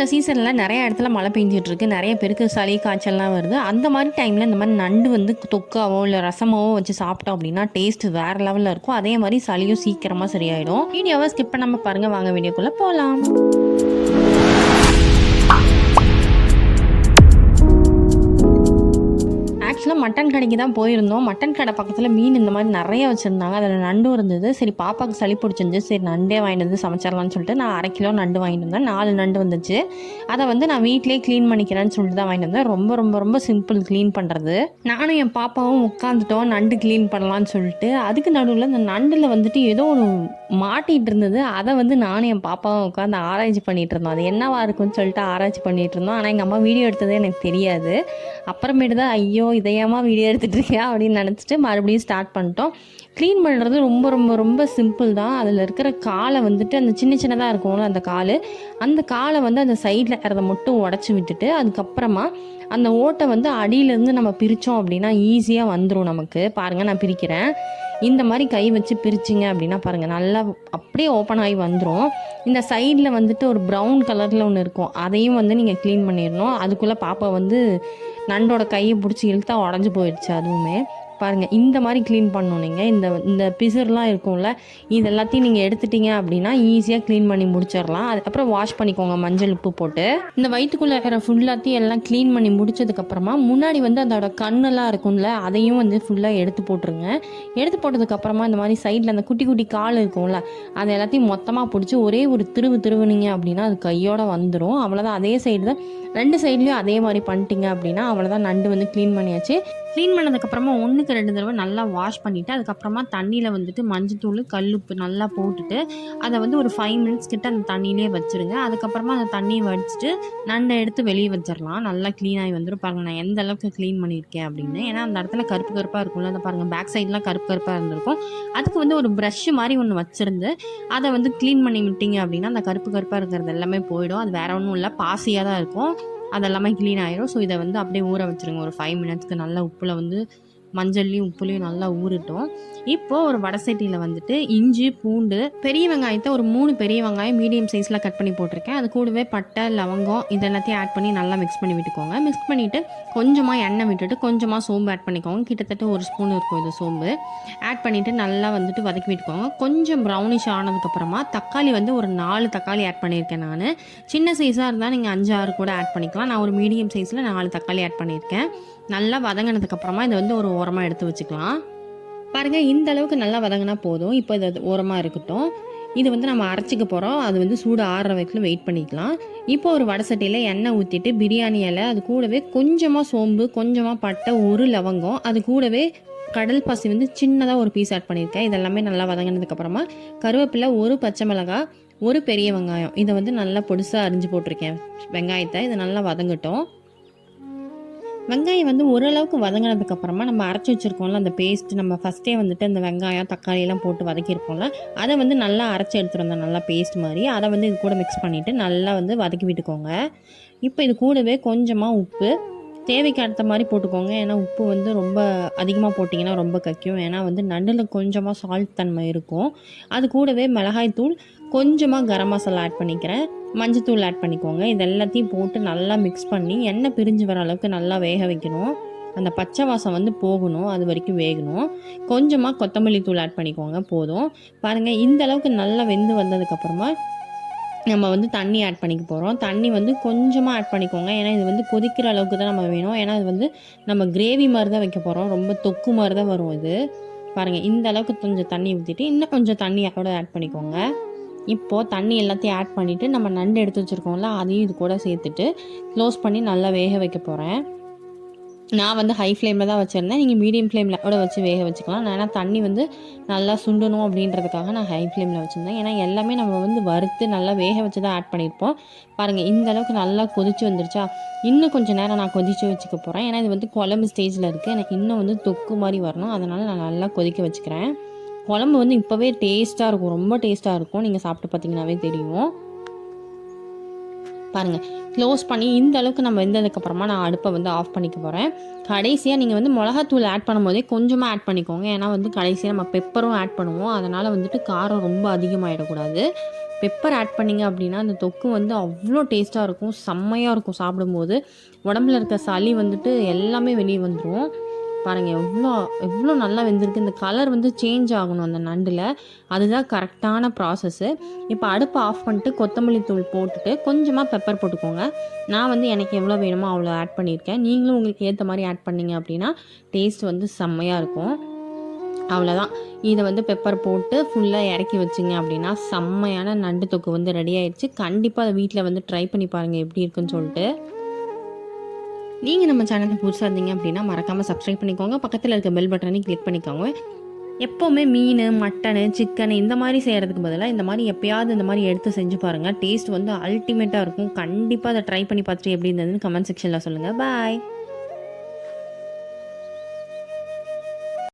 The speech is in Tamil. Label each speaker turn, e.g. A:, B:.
A: இந்த சீசனில் நிறைய இடத்துல மழை பெஞ்சிட்டு இருக்கு நிறைய பேருக்கு சளி காய்ச்சல்லாம் வருது. அந்த மாதிரி டைமில் இந்த மாதிரி நண்டு வந்து தொக்காவோ இல்லை ரசமாவோ வச்சு சாப்பிட்டோம் அப்படின்னா டேஸ்ட் வேறு லெவலில் இருக்கும். அதே மாதிரி சளியும் சீக்கிரமாக சரியாயிடும். வீடியோவை ஸ்கிப் பண்ணாமல் பாருங்கள் வாங்க வீடியோக்குள்ளே போகலாம் மட்டன் கடைக்கு தான் போயிருந்தோம். மட்டன் கடை பக்கத்தில் மீன் இந்த மாதிரி நிறைய வச்சுருந்தாங்க. அதில் நண்டும் இருந்தது. சரி பாப்பாவுக்கு சளி பிடிச்சிருந்து சரி நண்டே வாங்கிட்டு வந்து சமைச்சிடலாம்னு சொல்லிட்டு நான் அரை கிலோ நண்டு வாங்கிட்டு வந்தேன். நாலு நண்டு வந்துச்சு. அதை வந்து நான் வீட்டிலே க்ளீன் பண்ணிக்கிறேன்னு சொல்லிட்டு தான் வாங்கிட்டு வந்தேன். ரொம்ப ரொம்ப ரொம்ப சிம்பிள் க்ளீன் பண்ணுறது நானும் என் பாப்பாவும் உட்காந்துட்டோம் நண்டு க்ளீன் பண்ணலான்னு சொல்லிட்டு. அதுக்கு நடுவில் இந்த நண்டில் வந்துட்டு ஏதோ ஒன்று மாட்டிகிட்டு இருந்தது. அதை வந்து நானும் என் பாப்பாவும் உட்காந்து ஆராய்ச்சி பண்ணிகிட்டு இருந்தோம். அது என்னவா இருக்கும்னு சொல்லிட்டு ஆராய்ச்சி பண்ணிகிட்டு இருந்தோம். ஆனால் எங்கள் அம்மா வீடியோ எடுத்ததே எனக்கு தெரியாது. அப்புறமேட்டு தான் ஐயோ இதயமாக வீடியோ எடுத்துகிட்டு இருக்கியா அப்படின்னு நினச்சிட்டு மறுபடியும் ஸ்டார்ட் பண்ணிட்டோம். க்ளீன் பண்ணுறது ரொம்ப ரொம்ப ரொம்ப சிம்பிள் தான். அதில் இருக்கிற காலை வந்துட்டு அந்த சின்ன சின்னதாக இருக்கும்ல அந்த கால். அந்த காலை வந்து அந்த சைடில் இருக்கிறத மட்டும் உடச்சி விட்டுட்டு அதுக்கப்புறமா அந்த ஓட்டை வந்து அடியிலேருந்து நம்ம பிரித்தோம் அப்படின்னா ஈஸியாக வந்துடும் நமக்கு. பாருங்கள் நான் பிரிக்கிறேன். இந்த மாதிரி கை வச்சு பிரிச்சிங்க அப்படின்னா பாருங்கள் நல்லா அப்படியே ஓப்பன் ஆகி வந்துடும் இந்த சைடில் வந்துட்டு ஒரு ப்ரௌன் கலரில் ஒன்று இருக்கும். அதையும் வந்து நீங்கள் க்ளீன் பண்ணிடணும். அதுக்குள்ளே பாப்பா வந்து நண்டோட கையை பிடிச்சி இழுத்தா உடஞ்சி போயிடுச்சு அதுவுமே. பாருங்கள் இந்த மாதிரி க்ளீன் பண்ணணும் நீங்கள் இந்த இந்த பிசர்லாம் இருக்கும்ல இது எல்லாத்தையும் நீங்கள் எடுத்துட்டீங்க அப்படின்னா ஈஸியாக க்ளீன் பண்ணி முடிச்சிடலாம். அதுக்கப்புறம் வாஷ் பண்ணிக்கோங்க மஞ்சள் உப்பு போட்டு. இந்த வயிற்றுக்குள்ளே இருக்கிற ஃபுல்லாத்தையும் எல்லாம் க்ளீன் பண்ணி முடிச்சதுக்கப்புறமா முன்னாடி வந்து அதோட கண்ணெல்லாம் இருக்கும்ல அதையும் வந்து ஃபுல்லாக எடுத்து போட்டுருங்க. எடுத்து போட்டதுக்கப்புறமா இந்த மாதிரி சைடில் அந்த குட்டி குட்டி கால் இருக்கும்ல அதை எல்லாத்தையும் மொத்தமாக பிடிச்சி ஒரே ஒரு திருவு திருவுனீங்க அப்படின்னா அது கையோட வந்துடும் அவ்வளோதான் அதே சைடு தான் ரெண்டு சைட்லேயும் அதே மாதிரி பண்ணிட்டீங்க அப்படின்னா அவ்வளோதான் நண்டு வந்து க்ளீன் பண்ணியாச்சு. க்ளீன் பண்ணதுக்கப்புறமா ஒன்றுக்கு ரெண்டு தடவை நல்லா வாஷ் பண்ணிவிட்டு அதுக்கப்புறமா தண்ணியில் வந்துட்டு மஞ்சத்தூள் கல்லுப்பு நல்லா போட்டுட்டு அதை வந்து ஒரு ஃபைவ் மினிட்ஸ் கிட்ட அந்த தண்ணியிலே வச்சுருங்க. அதுக்கப்புறமா அந்த தண்ணியை வடிச்சிட்டு நண்டை எடுத்து வெளியே வச்சிடலாம் நல்லா க்ளீனாகி வந்துடும் பாருங்கள் நான் எந்த அளவுக்கு க்ளீன் பண்ணியிருக்கேன் அப்படின்னு. ஏன்னா அந்த இடத்துல கருப்பு கருப்பாக இருக்கும்ல. அதை பாருங்கள் பேக் சைட்லாம் கருப்பு கருப்பாக இருந்திருக்கும். அதுக்கு வந்து ஒரு ப்ரஷ் மாதிரி ஒன்று வச்சுருந்து அதை வந்து க்ளீன் பண்ணி விட்டீங்க அப்படின்னா அந்த கருப்பு கருப்பாக இருக்கிறது எல்லாமே போயிடும். அது வேற ஒன்றும் இல்லை. பாசியாக தான் இருக்கும். அதெல்லாமே க்ளீன் ஆயிரும். ஸோ இதை வந்து அப்படியே ஊற வச்சுருங்க. ஒரு ஃபைவ் மினிட்ஸ்க்கு நல்லா உப்பில் வந்து மஞ்சள்லையும் உப்புலையும் நல்லா ஊறட்டும். இப்போது ஒரு வடை சட்டியில் வந்துட்டு இஞ்சி பூண்டு பெரிய வெங்காயத்தை ஒரு மூணு பெரிய வெங்காயம் மீடியம் சைஸில் கட் பண்ணி போட்டிருக்கேன். அது கூடவே பட்டை லவங்கம் இது எல்லாத்தையும் ஆட் பண்ணி நல்லா மிக்ஸ் பண்ணி விட்டுக்கோங்க. மிக்ஸ் பண்ணிவிட்டு கொஞ்சமாக எண்ணெய் விட்டுட்டு கொஞ்சமாக சோம்பு ஆட் பண்ணிக்கோங்க. கிட்டத்தட்ட ஒரு ஸ்பூன் இருக்கும் இது சோம்பு. ஆட் பண்ணிவிட்டு நல்லா வந்துட்டு வதக்கி விட்டுக்கோங்க. கொஞ்சம் ப்ரௌனிஷ் ஆனதுக்கப்புறமா தக்காளி வந்து ஒரு நாலு தக்காளி ஆட் பண்ணியிருக்கேன் நான். சின்ன சைஸாக இருந்தால் நீங்கள் அஞ்சு ஆறு கூட ஆட் பண்ணிக்கலாம். நான் ஒரு மீடியம் சைஸில் நாலு தக்காளி ஆட் பண்ணியிருக்கேன். நல்லா வதங்கினதுக்கப்புறமா இதை வந்து ஒரு ஓரமாக எடுத்து வச்சுக்கலாம். பாருங்கள் இந்த அளவுக்கு நல்லா வதங்கினா போதும். இப்போ இது ஓரமாக இருக்கட்டும். இது வந்து நம்ம அரைச்சிக்க போகிறோம் அது வந்து சூடு ஆறுற வரைக்கும் வெயிட் பண்ணிக்கலாம். இப்போ ஒரு வடை சட்டியில் எண்ணெய் ஊற்றிட்டு பிரியாணி இலை அது கூடவே கொஞ்சமாக சோம்பு கொஞ்சமாக பட்டை ஒரு லவங்கம் அது கூடவே கடல் பாசி வந்து சின்னதாக ஒரு பீஸ் ஆட் பண்ணியிருக்கேன். இதெல்லாமே நல்லா வதங்கினதுக்கப்புறமா கருவேப்பிலை ஒரு பச்சை மிளகாய் ஒரு பெரிய வெங்காயம். இதை வந்து நல்லா பொடிசாக அரிஞ்சு போட்டிருக்கேன். வெங்காயத்தை இது நல்லா வதங்கட்டும். வெங்காயம் வந்து ஓரளவுக்கு வதங்கினதுக்கு அப்புறமா நம்ம அரைச்சி வச்சிருக்கோம்ல அந்த பேஸ்ட் நம்ம ஃபஸ்ட்டே வந்துட்டு அந்த வெங்காயம் தக்காளி எல்லாம் போட்டு வதக்கியிருப்போம்ல அதை வந்து நல்லா அரைச்சி எடுத்துருந்தோம் நல்லா பேஸ்ட் மாதிரி. அதை வந்து இது கூட மிக்ஸ் பண்ணிவிட்டு நல்லா வந்து வதக்கி விட்டுக்கோங்க. இப்போ இது கூடவே கொஞ்சமாக உப்பு. தேவைக்கு அடுத்த மாதிரி போட்டுக்கோங்க. ஏன்னா உப்பு வந்து ரொம்ப அதிகமாக போட்டிங்கன்னா ரொம்ப கக்கும் ஏன்னா வந்து நண்டில் கொஞ்சமாக சால்ட் தன்மை இருக்கும். அது கூடவே மிளகாய் தூள் கொஞ்சமாக கரம் மசாலா ஆட் பண்ணிக்கிறேன். மஞ்சத்தூள் ஆட் பண்ணிக்கோங்க. இது எல்லாத்தையும் போட்டு நல்லா மிக்ஸ் பண்ணி எண்ணெய் பிரிஞ்சு வர அளவுக்கு நல்லா வேக வைக்கணும். அந்த பச்சை வாசம் வந்து போகணும். அது வரைக்கும் வேகணும். கொஞ்சமாக கொத்தமல்லி தூள் ஆட் பண்ணிக்கோங்க. போதும். பாருங்கள் இந்த அளவுக்கு நல்லா வெந்து வந்ததுக்கப்புறமா நம்ம வந்து தண்ணி ஆட் பண்ணிக்க போகிறோம் தண்ணி வந்து கொஞ்சமாக ஆட் பண்ணிக்கோங்க. ஏன்னா இது வந்து கொதிக்கிற அளவுக்கு தான் நம்ம வேணும். ஏன்னா இது வந்து நம்ம கிரேவி மாதிரி தான் வைக்க போகிறோம் ரொம்ப தொக்கு மாதிரி தான் வரும் இது. பாருங்கள் இந்த அளவுக்கு கொஞ்சம் தண்ணி ஊற்றிட்டு இன்னும் கொஞ்சம் தண்ணி கூட ஆட் பண்ணிக்கோங்க. இப்போது தண்ணி எல்லாத்தையும் ஆட் பண்ணிவிட்டு நம்ம நண்டு எடுத்து வச்சுருக்கோம்ல அதையும் இது கூட சேர்த்துட்டு க்ளோஸ் பண்ணி நல்லா வேக வைக்க போகிறேன் நான் வந்து ஹை ஃப்ளேமில் தான் வச்சுருந்தேன். நீங்கள் மீடியம் ஃப்ளேமில் கூட வச்சு வேக வச்சுக்கலாம். ஏன்னா தண்ணி வந்து நல்லா சுண்டணும் அப்படின்றதுக்காக நான் ஹை ஃப்ளேமில் வச்சுருந்தேன். ஏன்னா எல்லாமே நம்ம வந்து வறுத்து நல்லா வேக வச்சு தான் ஆட் பண்ணியிருப்போம். பாருங்கள் இந்த அளவுக்கு நல்லா கொதிச்சு வந்துருச்சா? இன்னும் கொஞ்சம் நேரம் நான் கொதிச்சு வச்சுக்க போகிறேன் ஏன்னா இது வந்து குழம்பு ஸ்டேஜில் இருக்குது எனக்கு இன்னும் வந்து தொக்கு மாதிரி வரணும். அதனால் நான் நல்லா கொதிக்க வச்சுக்கிறேன். குழம்பு வந்து இப்போவே டேஸ்ட்டாக இருக்கும். ரொம்ப டேஸ்ட்டாக இருக்கும். நீங்கள் சாப்பிட்டு பார்த்தீங்கன்னாவே தெரியும். பாருங்கள் க்ளோஸ் பண்ணி இந்த அளவுக்கு நம்ம வெந்ததுக்கப்புறமா நான் அடுப்பை வந்து ஆஃப் பண்ணிக்க போகிறேன் கடைசியாக நீங்கள் வந்து மிளகாத்தூள் ஆட் பண்ணும்போதே கொஞ்சமாக ஆட் பண்ணிக்கோங்க. ஏன்னா வந்து கடைசியாக நம்ம பெப்பரும் ஆட் பண்ணுவோம். அதனால் வந்துட்டு காரம் ரொம்ப அதிகமாகிடக்கூடாது பெப்பர் ஆட் பண்ணிங்க அப்படின்னா அந்த தொக்கு வந்து அவ்வளோ டேஸ்ட்டாக இருக்கும். செம்மையாக இருக்கும் சாப்பிடும்போது. உடம்புல இருக்க சளி வந்துட்டு எல்லாமே வெளியே வந்துடும் பாருங்கள் எவ்வளோ எவ்வளோ நல்லா வெந்திருக்கு. இந்த கலர் வந்து சேஞ்ச் ஆகணும் அந்த நண்டில். அதுதான் கரெக்டான ப்ராசஸ்ஸு இப்போ அடுப்பை ஆஃப் பண்ணிட்டு கொத்தமல்லி தூள் போட்டுட்டு கொஞ்சமாக பெப்பர் போட்டுக்கோங்க. நான் வந்து எனக்கு எவ்வளோ வேணுமோ அவ்வளோ ஆட் பண்ணியிருக்கேன். நீங்களும் உங்களுக்கு ஏற்ற மாதிரி ஆட் பண்ணீங்க அப்படின்னா டேஸ்ட் வந்து செம்மையாக இருக்கும். அவ்வளோதான். இதை வந்து பெப்பர் போட்டு ஃபுல்லாக இறக்கி வச்சிங்க அப்படின்னா செம்மையான நண்டு தொக்கு வந்து ரெடி ஆயிடுச்சு கண்டிப்பாக அதை வீட்டில் வந்து ட்ரை பண்ணி பாருங்கள் எப்படி இருக்குன்னு சொல்லிட்டு. நீங்கள் நம்ம சேனலுக்கு புதுசாக இருந்தீங்க அப்படின்னா மறக்காமல் சப்ஸ்கிரைப் பண்ணிக்கோங்க. பக்கத்தில் இருக்க பெல் பட்டனையும் கிளிக் பண்ணிக்கோங்க. எப்போவுமே மீன் மட்டனு சிக்கன் இந்த மாதிரி செய்கிறதுக்கு பதிலாக இந்த மாதிரி எப்பயாவது இந்த மாதிரி எடுத்து செஞ்சு பாருங்கள் டேஸ்ட் வந்து அல்டிமேட்டாக இருக்கும். கண்டிப்பாக அதை ட்ரை பண்ணி பார்த்துட்டு எப்படி இருந்ததுன்னு கமெண்ட் செக்ஷனில் சொல்லுங்கள் பாய்